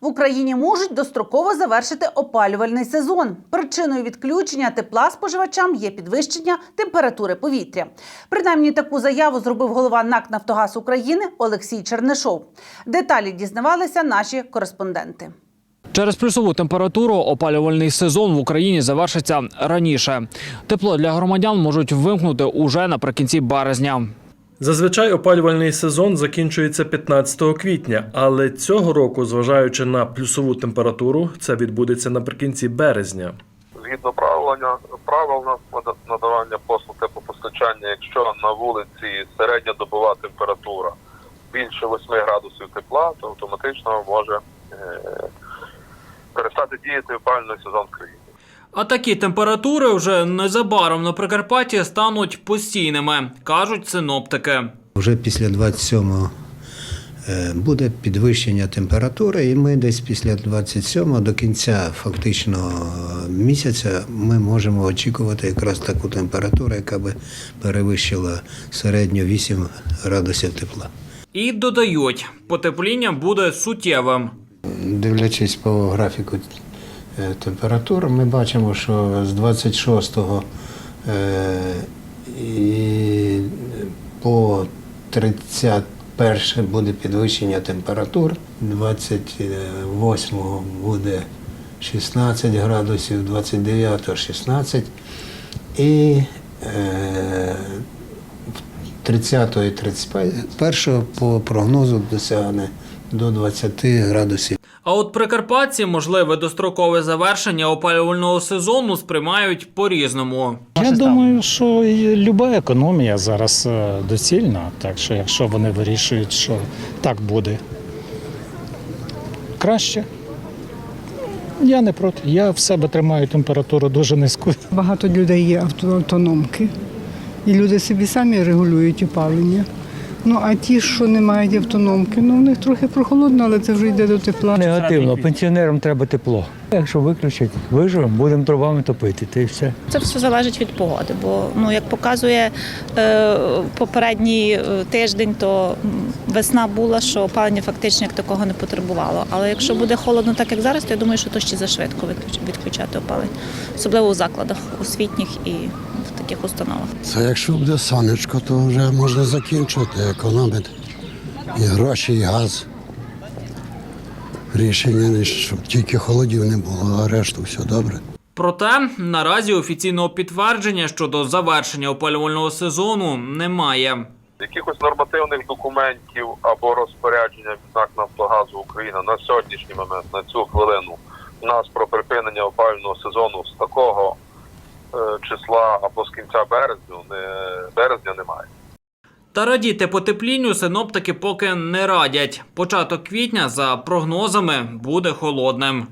В Україні можуть достроково завершити опалювальний сезон. Причиною відключення тепла споживачам є підвищення температури повітря. Принаймні таку заяву зробив голова НАК Нафтогаз України Олексій Чернишов. Деталі дізнавалися наші кореспонденти. Через плюсову температуру опалювальний сезон в Україні завершиться раніше. Тепло для громадян можуть вимкнути уже наприкінці березня. Зазвичай опалювальний сезон закінчується 15 квітня, але цього року, зважаючи на плюсову температуру, це відбудеться наприкінці березня. Згідно правилення правил нада- надавання послуг теплопостачання, якщо на вулиці середня добова температура більше 8 градусів тепла, то автоматично може е, перестати діяти опалювальний сезон в країні. А такі температури вже незабаром на Прикарпатті стануть постійними, кажуть синоптики. Вже після 27-го е, буде підвищення температури, і ми десь після 27-го до кінця фактично місяця ми можемо очікувати якраз таку температуру, яка би перевищила середньо 8 градусів тепла. І додають, потепління буде суттєвим. Дивлячись по графіку е, температур, ми бачимо, що з 26 е, і по 31 буде підвищення температур, 28 буде 16 градусів, 29 16 і е, 30 і 31 по прогнозу досягне до 20 градусів. А от прикарпатці можливе дострокове завершення опалювального сезону сприймають по-різному. Я думаю, що і люба економія зараз е, доцільна. Так що, якщо вони вирішують, що так буде краще. Я не проти. Я в себе тримаю температуру дуже низьку. Багато людей є авто- автономки, і люди собі самі регулюють опалення. Ну а ті, що не мають автономки, ну в них трохи прохолодно, але це вже йде до тепла. Негативно, пенсіонерам треба тепло. Якщо виключать, виживемо, будемо дровами топити, та й все. Це все залежить від погоди, бо ну як показує е, попередній е, тиждень, то весна була, що опалення фактично як такого не потребувало. Але якщо буде холодно, так як зараз, то я думаю, що то ще зашвидко відключ- відключати опалення, особливо у закладах освітніх і в таких установах. Це якщо буде сонечко, то вже можна закінчувати, економити і гроші, і газ. Рішення, щоб тільки холодів не було, а решту все добре. Проте наразі офіційного підтвердження щодо завершення опалювального сезону немає. Якихось нормативних документів або розпорядження від НАК Нафтогазу Україна на сьогоднішній момент, на цю хвилину, у нас про припинення опалювального сезону з такого е, числа або з кінця березня, не, березня немає. Та радіти потеплінню синоптики поки не радять. Початок квітня, за прогнозами, буде холодним.